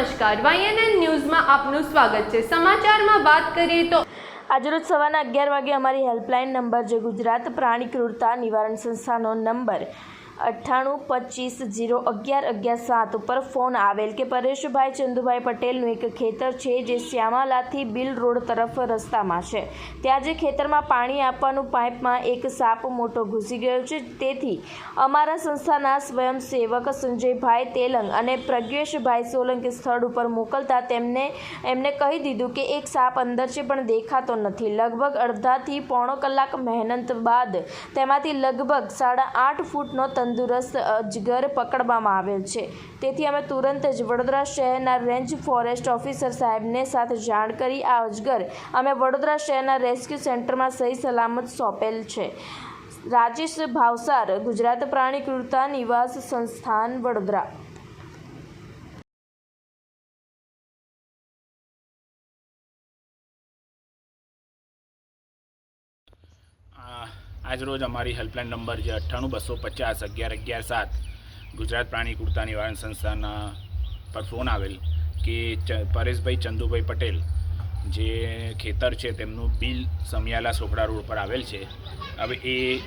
નમસ્કાર. વાયએનએન ન્યૂઝમાં આપનું સ્વાગત છે. સમાચારમાં વાત કરીએ તો આજરોજ સવારના અગિયાર વાગે અમારી હેલ્પલાઇન નંબર જે ગુજરાત પ્રાણી ક્રૂરતા નિવારણ સંસ્થાનો નંબર. અઠ્ઠાણું પચીસ જીરો અગિયાર અગિયાર સાત ઉપર ફોન આવેલ કે પરેશભાઈ ચંદુભાઈ પટેલનું એક ખેતર છે જે શ્યામાલાથી બિલ રોડ તરફ રસ્તામાં છે. ત્યાં જે ખેતરમાં પાણી આપવાનું પાઇપમાં એક સાપ મોટો ઘૂસી ગયો છે. તેથી અમારા સંસ્થાના સ્વયંસેવક સંજયભાઈ તેલંગ અને પ્રજ્ઞેશભાઈ સોલંકી સ્થળ ઉપર મોકલતા તેમને, એમને કહી દીધું કે એક સાપ અંદર છે પણ દેખાતો નથી. લગભગ અડધાથી પોણો કલાક મહેનત બાદ તેમાંથી લગભગ સાડા આઠ ફૂટનો તંદુરસ્ત અજગર પકડવામાં આવેલ છે. તેથી અમે તુરંત જ વડોદરા શહેરના રેન્જ ફોરેસ્ટ ઓફિસર સાહેબને સાથે જાણ કરી આ અજગર અમે વડોદરા શહેરના રેસ્ક્યુ સેન્ટરમાં સહી સલામત સોંપેલ છે. રાજેશ ભાવસાર, ગુજરાત પ્રાણી કૃતા નિવાસ સંસ્થાન, વડોદરા. આ આજરોજ અમારી હેલ્પલાઇન નંબર જે અઠ્ઠાણું, બસો પચાસ, અગિયાર અગિયાર, સાત ગુજરાત પ્રાણી કુર્તા નિવારણ સંસ્થાના પર ફોન આવેલ કે ચ- પરેશભાઈ ચંદુભાઈ પટેલ જે ખેતર છે તેમનું બિલ સમિયાલા સોપડા રોડ પર આવેલ છે. હવે એ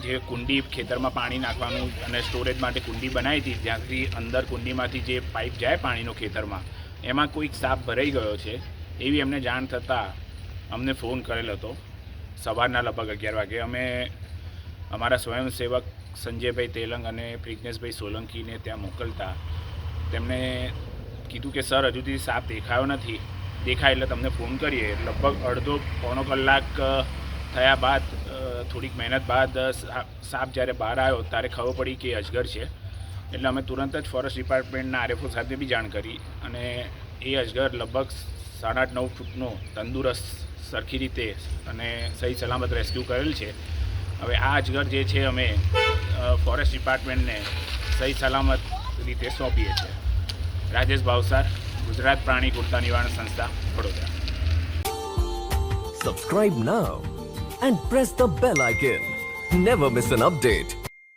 જે કુંડી ખેતરમાં પાણી નાખવાનું અને સ્ટોરેજ માટે કુંડી બનાવી હતી, ત્યાંથી અંદર કુંડીમાંથી જે પાઇપ જાય પાણીનો ખેતરમાં, એમાં કોઈક સાપ ભરાઈ ગયો છે એવી એમને જાણ થતાં અમને ફોન કરેલ હતો. સવારના લગભગ અગિયાર વાગે અમે અમારા સ્વયંસેવક સંજયભાઈ તેલંગ અને પ્રજ્ઞેશભાઈ સોલંકીને ત્યાં મોકલતા. તેમણે કીધું કે, સર, હજુ સુધી સાપ દેખાયો નથી. દેખાય એટલે તમને ફોન કરીએ. લગભગ અડધો પોણો કલાક થયા બાદ થોડીક મહેનત બાદ સાપ જ્યારે બહાર આવ્યો, ત્યારે ખબર પડી કે અજગર છે. એટલે અમે તુરંત જ ફોરેસ્ટ ડિપાર્ટમેન્ટના આરએફઓ સાહેબને બી જાણ કરી અને એ અજગર લગભગ સાડા આઠ નવ ફૂટનો તંદુરસ્ત, સરખી રીતે અને સહી સલામત રેસ્ક્યુ કરેલ છે હવે આ અજગર જે છે અમે ફોરેસ્ટ ડિપાર્ટમેન્ટને સહી સલામત રીતે સોંપીએ છીએ રાજેશ ભાવસાર ગુજરાત પ્રાણી કુર્તા નિવારણ સંસ્થા, Vadodara Subscribe now and press the bell icon. Never miss an update.